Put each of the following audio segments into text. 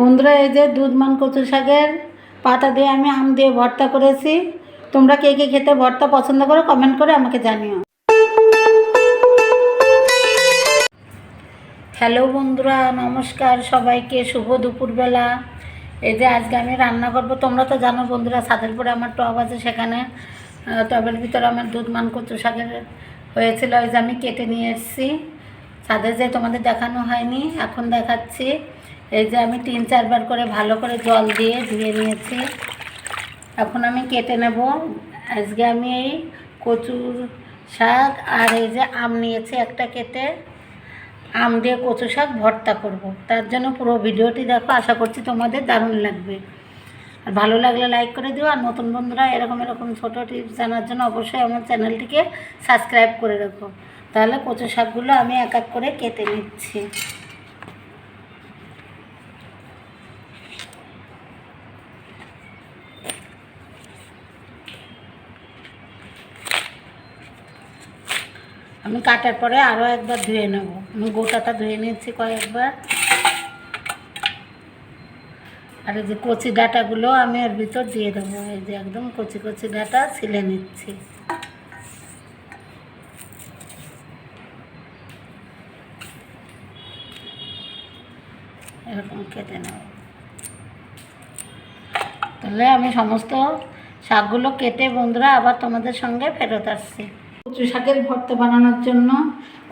বন্ধুরা, এই যে দুধমান কচু শাকের পাতা দিয়ে আমি আম দিয়ে ভর্তা করেছি। তোমরা কে কে খেতে ভর্তা পছন্দ করো কমেন্ট করে আমাকে জানিও। হ্যালো বন্ধুরা, নমস্কার সবাইকে, শুভ দুপুরবেলা। এই যে আজকে আমি রান্না করব, তোমরা তো জানো বন্ধুরা ছাদের পরে আমার টব আছে সেখানে। টবের ভিতরে আমার দুধমান কচু শাকের হয়েছিল ওই যে আমি কেটে নিয়ে এসেছি। ছাদে যে তোমাদের দেখানো হয়নি, এখন দেখাচ্ছি। এই যে আমি তিন চারবার করে ভালো করে জল দিয়ে ধুয়ে নিয়েছি। এখন আমি কেটে নেব। আজকে আমি এই কচুর শাক আর এই যে আম নিয়েছি একটা কেটে। আম দিয়ে কচু শাক ভর্তা করব। তার জন্য পুরো ভিডিওটি দেখো, আশা করছি তোমাদের দারুণ লাগবে। আর ভালো লাগলে লাইক করে দিও। আর নতুন বন্ধুরা এরকম এরকম ছোটো টিপস জানার জন্য অবশ্যই আমার চ্যানেলটিকে সাবস্ক্রাইব করে রাখো। তাহলে কচু শাকগুলো আমি এক এক করে কেটে নিচ্ছি। আমি কাটার পরে আরও একবার ধুয়ে নেব। আমি গোটাটা ধুয়ে নিয়েছি কয়েকবার। আর এই যে কচি ডাটাগুলো আমি এর ভিতর দিয়ে দেবো। এই যে একদম কচি কচি ডাটা ছিলে নিচ্ছি। এরকম কেটে নেব। তাহলে আমি সমস্ত শাকগুলো কেটে বন্ধুরা আবার তোমাদের সঙ্গে ফেরত আসছি। কচু শাকের ভর্তা বানানোর জন্য।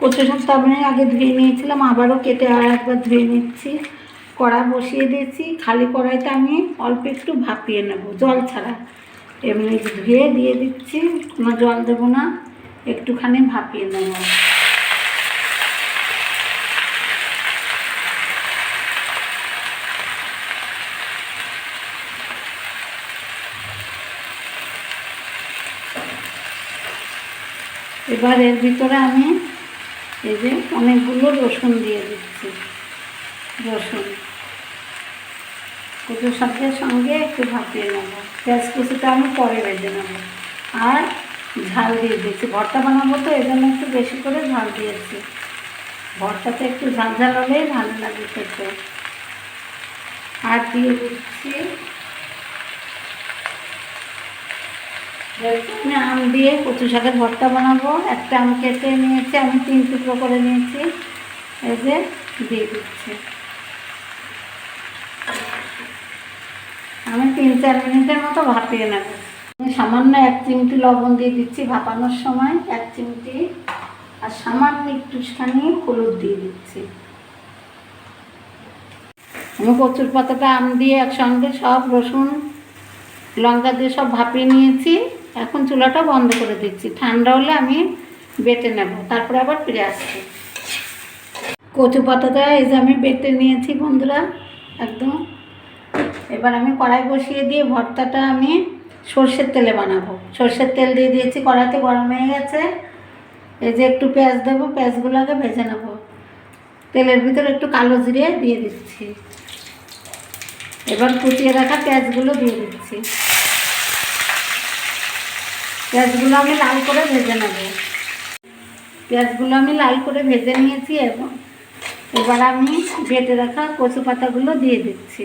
কচু শাক তো আমি আগে ধুয়ে নিয়েছিলাম, আবারও কেটে আর একবার ধুয়ে নিচ্ছি। কড়া বসিয়ে দিয়েছি, খালি কড়াইতে আমি অল্প একটু ভাপিয়ে নেব, জল ছাড়া। এমনি ধুয়ে দিয়ে দিচ্ছি, কোনো জল দেবো না, একটুখানি ভাপিয়ে নেব। এবার এর ভিতরে আমি এই যে অনেকগুলো রসুন দিয়ে দিচ্ছি। রসুন। কচু শাকের সঙ্গে একটু ভাপিয়ে নেব। পেঁয়াজ কুচিটা আমি পরে বেঁধে নেব। আর ঝাল দিয়ে দিচ্ছি। ভর্তা বানাবো তো, এই জন্য একটু বেশি করে ঝাল দিয়েছি। ভর্তাতে একটু ঝাল ঝাল হলেই ভালো লাগে খেতে। আর দিয়ে দিচ্ছি আমি আম দিয়ে কচু শাকের ভর্তা বানাবো। একটা আম কেটে নিয়েছি, আমি তিন টুকরো করে নিয়েছি। এই যে দিয়ে দিচ্ছি। আমি তিন চার মিনিটের মতো ভাপিয়ে নেব। আমি সামান্য এক চিমটি লবণ দিয়ে দিচ্ছি ভাপানোর সময়। এক চিমটি আর সামান্য একটুখানি হলুদ দিয়ে দিচ্ছি। আমি কচুর পাতাটা আম দিয়ে একসঙ্গে সব রসুন, লঙ্কা দিয়ে সব ভাপিয়ে নিয়েছি। এখন চুলাটা বন্ধ করে দিচ্ছি। ঠান্ডা হলে আমি বেটে নেব, তারপরে আবার ফিরে আসছি কচু পাতাটা এই যে আমি বেটে নিয়েছি বন্ধুরা, একদম। এবার আমি কড়াই বসিয়ে দিয়ে ভর্তাটা আমি সর্ষের তেলে বানাবো। সর্ষের তেল দিয়ে দিয়েছি, কড়াইতে গরম হয়ে গেছে। এই যে একটু পেঁয়াজ দেবো, পেঁয়াজগুলো আগে ভেজে নেব। তেলের ভিতরে একটু কালো জিরে দিয়ে দিচ্ছি। এবার কুচিয়ে রাখা পেঁয়াজগুলো দিয়ে দিচ্ছি। পেঁয়াজগুলো আমি লাল করে ভেজে নেব। পেঁয়াজগুলো আমি লাল করে ভেজে নিয়েছি এবং এবার আমি বেটে রাখা কচু পাতাগুলো দিয়ে দিচ্ছি।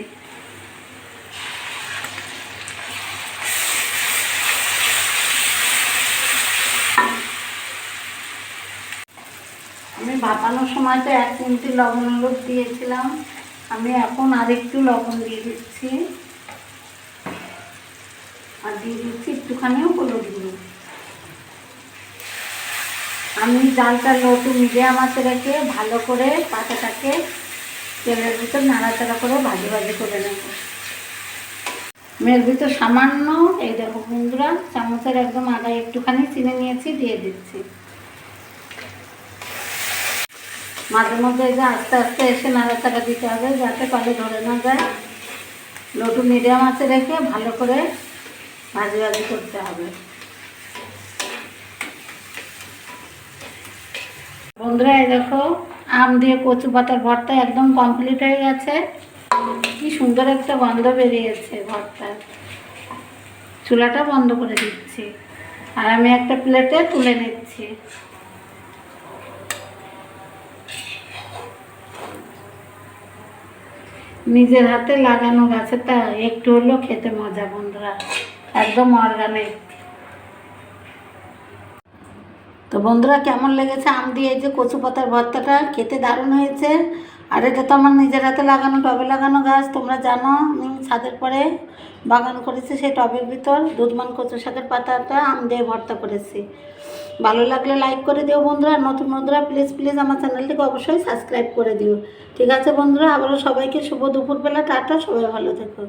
আমি ভাপানোর সময় তো এক চিমটি লবণ হলুদ দিয়েছিলাম। আমি এখন আরেকটু লবণ দিয়ে দিচ্ছি। আর দিয়ে দিচ্ছি একটুখানিও হলুদ গুঁড়ো আমি ডালটা লো টু মিডিয়াম আঁচে রেখে ভালো করে পাতাটাকে তেলের ভিতর নাড়াচাড়া করে ভাজি ভাজি করে নেব। মেয়ের ভিতর সামান্য, এই দেখো বন্ধুরা, চামচের একদম আগায় একটুখানি চিনে নিয়েছি, দিয়ে দিচ্ছি। মাঝে মধ্যে এই যে আস্তে আস্তে এসে নাড়াচাড়া দিতে হবে যাতে কলে ধরে না যায়। লটু মিডিয়াম আছে রেখে ভালো করে ভাজি ভাজি করতে হবে। বন্ধুরা, এই দেখো, আম দিয়ে কচু পাতার ভর্তা একদম কমপ্লিট হয়ে গেছে। কি সুন্দর একটা গন্ধ বেরিয়েছে ভর্তার। চুলাটা বন্ধ করে দিচ্ছি। আর আমি একটা প্লেটে তুলে নিচ্ছি। নিজের হাতে লাগানো গাছেরটা একটু হলেও খেতে মজা, বন্ধুরা। একদম অর্গানিক তো বন্ধুরা, কেমন লেগেছে আম দিয়ে? এই যে কচু পাতার ভর্তাটা, খেতে দারুণ হয়েছে। আর এটা তো আমার নিজের হাতে লাগানো, টবে লাগানো গাছ তোমরা জানো আমি ছাদের পরে বাগান করেছি সেই টবের ভিতর। দুধমান কচু শাকের পাতাটা আম দিয়ে ভর্তা করেছি। ভালো লাগলে লাইক করে দিও বন্ধুরা নতুন বন্ধুরা প্লিজ প্লিজ আমার চ্যানেলটিকে অবশ্যই সাবস্ক্রাইব করে দিও। ঠিক আছে বন্ধুরা, আবারও সবাইকে শুভ দুপুরবেলা, টাটা, সবাই ভালো থেকো।